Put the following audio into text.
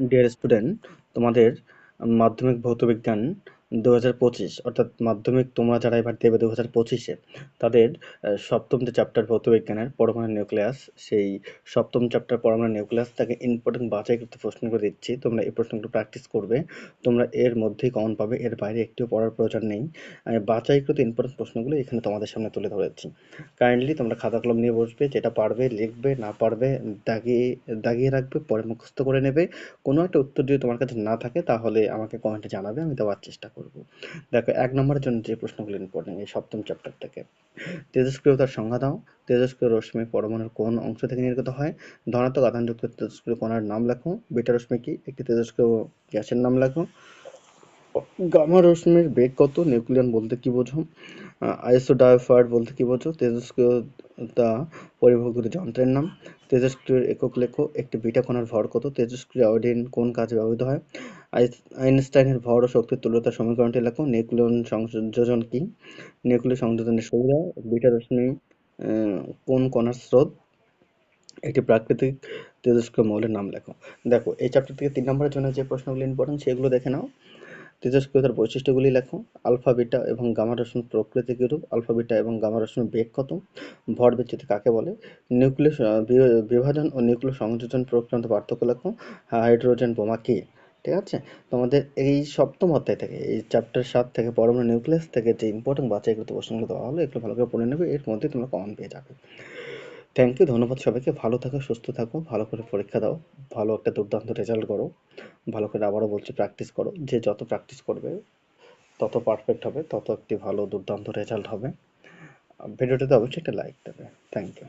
Dear student তোমাদের মাধ্যমিক ভৌতবিজ্ঞান দু হাজার পঁচিশ, অর্থাৎ মাধ্যমিক তোমরা যারা এবার দেবে দু হাজার পঁচিশে, তাদের সপ্তম যে চ্যাপ্টার ভৌতবিজ্ঞানের পরমাণু নিউক্লিয়াস সেই সপ্তম চ্যাপ্টার পরমাণু নিউক্লিয়াস তাকে ইম্পর্টেন্ট বাছাই করতে প্রশ্নগুলো দিচ্ছি। তোমরা এই প্রশ্নগুলো প্র্যাকটিস করবে। তোমরা এর মধ্যেই কমন পাবে, এর বাইরে একটিও পড়ার প্রয়োজন নেই। আমি বাছাইকৃত ইম্পর্টেন্ট প্রশ্নগুলো এখানে তোমাদের সামনে তুলে ধরেছি। কাইন্ডলি তোমরা খাতা কলম নিয়ে বসবে, যেটা পারবে লিখবে, না পারবে দাগিয়ে দাগিয়ে রাখবে, পরে মুখস্থ করে নেবে। কোনো একটা উত্তর যদি তোমার কাছে না থাকে, তাহলে আমাকে কমেন্টে জানাবে, আমি দেওয়ার চেষ্টা করব। দেখো, এক নম্বরের জন্য যে প্রশ্নগুলো ইম্পর্টেন্ট এই সপ্তম চ্যাপ্টার থেকে তেজস্ক্রিয়তার সংজ্ঞা দাও। তেজস্ক্রিয় রশ্মি পরমাণুর কোন অংশ থেকে নির্গত হয়? ধনাত্মক আধানযুক্ত তেজস্ক্রিয় কণার নাম লেখো। বিটা রশ্মি কি? একটি তেজস্ক্রিয় গ্যাসের নাম লেখো। গামা রশ্মির বেগ কত? নিউক্লিয়ন বলতে কি বোঝো? আইসোডায়োফায়েট বলতে কি বোঝো? তেজস্ক্রিয়তা পরিভোগকারী যন্ত্রের নাম। তেজস্ক্রিয়র একক লেখো। একটি বিটা কণার ভর কত? তেজস্ক্রিয় আয়োডিন কোন কাজে ব্যবহৃত হয়? আইনস্টাইনের ভর ও শক্তির তুল্যতা সমীকরণটি লেখো, নিউক্লিয়ন সংযোজন কি? নিউক্লিয় সংযোজনের সুবিধা, বিটা রশ্মি কোন কণার স্রোত? একটি প্রাকৃতিক তেজস্ক্রিয় মৌলের নাম লেখো। দেখো, এই চ্যাপ্টার থেকে তিন নম্বরের জন্য যে প্রশ্নগুলি ইম্পর্টেন্ট সেগুলো দেখে নাও। তেজস্ক্রিয়তার বৈশিষ্ট্যগুলি লেখো, আলফা, বিটা এবং গামা রশ্মি প্রকৃতি কিরূপ আলফা, বিটা এবং গামা রশ্মির বেগ কত? ভর বিচ্যুতি কাকে বলে? নিউক্লিয় বিভাজন ও নিউক্লিয় সংযোজন প্রক্রিয়ান্ত পার্থক্য লেখো। হাইড্রোজেন বোমা কি? ঠিক আছে? তোমাদের এই সপ্তম অধ্যায় থেকে, এই চ্যাপ্টার সাত থেকে পরমাণু নিউক্লিয়াস থেকে যে ইম্পর্টেন্ট বাছাইকৃত প্রশ্নগুলো দেওয়া হলো, এগুলো ভালো করে পড়ে নেবে, এর মধ্যে তোমরা কমন পেয়ে যাবে। থ্যাংক ইউ ধন্যবাদ সবাইকে। ভালো থাকো, সুস্থ থাকো, ভালো করে পরীক্ষা দাও, ভালো একটা দুর্দান্ত রেজাল্ট করো, ভালো করে আবারও বলছি প্র্যাকটিস করো। যে যত প্র্যাকটিস করবে, তত পারফেক্ট হবে, তত একটি ভালো দুর্দান্ত রেজাল্ট হবে। ভিডিওটাতে অবশ্যই একটা লাইক দেবে। Thank you